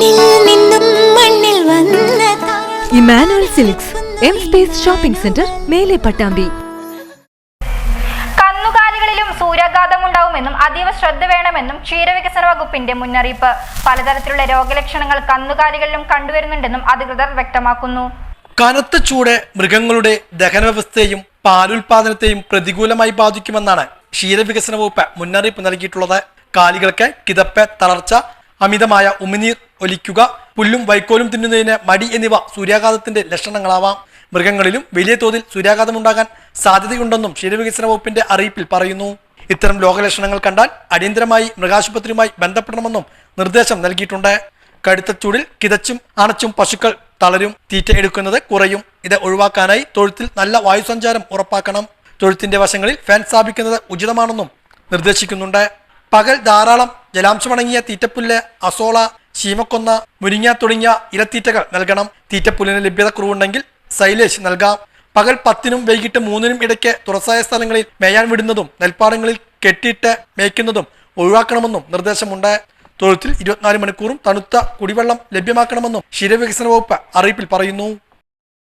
വിണ്ണിൽ നിന്നും മണ്ണിൽ വന്ന. Emmanuel Silks M Space shopping centre മേലെ പട്ടാമ്പി. കന്നുകാലികളിലും സൂര്യാഘാതം ഉണ്ടാവുമെന്നും അതീവ ശ്രദ്ധ വേണമെന്നും ക്ഷീരവികസന വകുപ്പിന്റെ മുന്നറിയിപ്പ്. പലതരത്തിലുള്ള രോഗലക്ഷണങ്ങൾ കന്നുകാലികളിലും കണ്ടുവരുന്നുണ്ടെന്നും അധികൃതർ വ്യക്തമാക്കുന്നു. കനത്ത ചൂട് മൃഗങ്ങളുടെ ദഹനവ്യവസ്ഥയെയും പാലുൽപാദനത്തെയും പ്രതികൂലമായി ബാധിക്കുമെന്നാണ് ക്ഷീരവികസന വകുപ്പ് മുന്നറിയിപ്പ് നൽകിയിട്ടുള്ളത്. കാലികൾക്ക് കിതപ്പ് തളർച്ച അമിതമായ ഉമിനീർ ഒലിക്കുക പുല്ലും വൈക്കോലും തിന്നുന്നതിന് മടി എന്നിവ സൂര്യാഘാതത്തിന്റെ ലക്ഷണങ്ങളാവാം. മൃഗങ്ങളിലും വലിയ തോതിൽ സൂര്യാഘാതമുണ്ടാകാൻ സാധ്യതയുണ്ടെന്നും ക്ഷീരവികസന വകുപ്പിന്റെ അറിയിപ്പിൽ പറയുന്നു. ഇത്തരം രോഗലക്ഷണങ്ങൾ കണ്ടാൽ അടിയന്തരമായി മൃഗാശുപത്രിയുമായി ബന്ധപ്പെടണമെന്നും നിർദ്ദേശം നൽകിയിട്ടുണ്ട്. കടുത്ത ചൂടിൽ കിതച്ചും അണച്ചും പശുക്കൾ തളരും. തീറ്റ എടുക്കുന്നത് കുറയും. ഇത് ഒഴിവാക്കാനായി തൊഴുത്തിൽ നല്ല വായുസഞ്ചാരം ഉറപ്പാക്കണം. തൊഴുത്തിന്റെ വശങ്ങളിൽ ഫാൻ സ്ഥാപിക്കുന്നത് ഉചിതമാണെന്നും നിർദ്ദേശിക്കുന്നുണ്ട്. പകൽ ധാരാളം ജലാംശമടങ്ങിയ തീറ്റപ്പുല്ല് അസോള ചീമക്കൊന്ന മുരിങ്ങ തുടങ്ങിയ ഇലത്തീറ്റകൾ നൽകണം. തീറ്റപ്പുല്ലിന് ലഭ്യത കുറവുണ്ടെങ്കിൽ സൈലേജ് നൽകാം. പകൽ പത്തിനും വൈകിട്ട് മൂന്നിനും ഇടയ്ക്ക് തുറസായ സ്ഥലങ്ങളിൽ മേയാൻ വിടുന്നതും നെൽപ്പാടങ്ങളിൽ കെട്ടിയിട്ട് മേയ്ക്കുന്നതും ഒഴിവാക്കണമെന്നും നിർദ്ദേശമുണ്ട്. തൊഴുത്തിൽ ഇരുപത്തിനാല് മണിക്കൂറും തണുത്ത കുടിവെള്ളം ലഭ്യമാക്കണമെന്നും ക്ഷീരവികസന വകുപ്പ് അറിയിപ്പിൽ പറയുന്നു.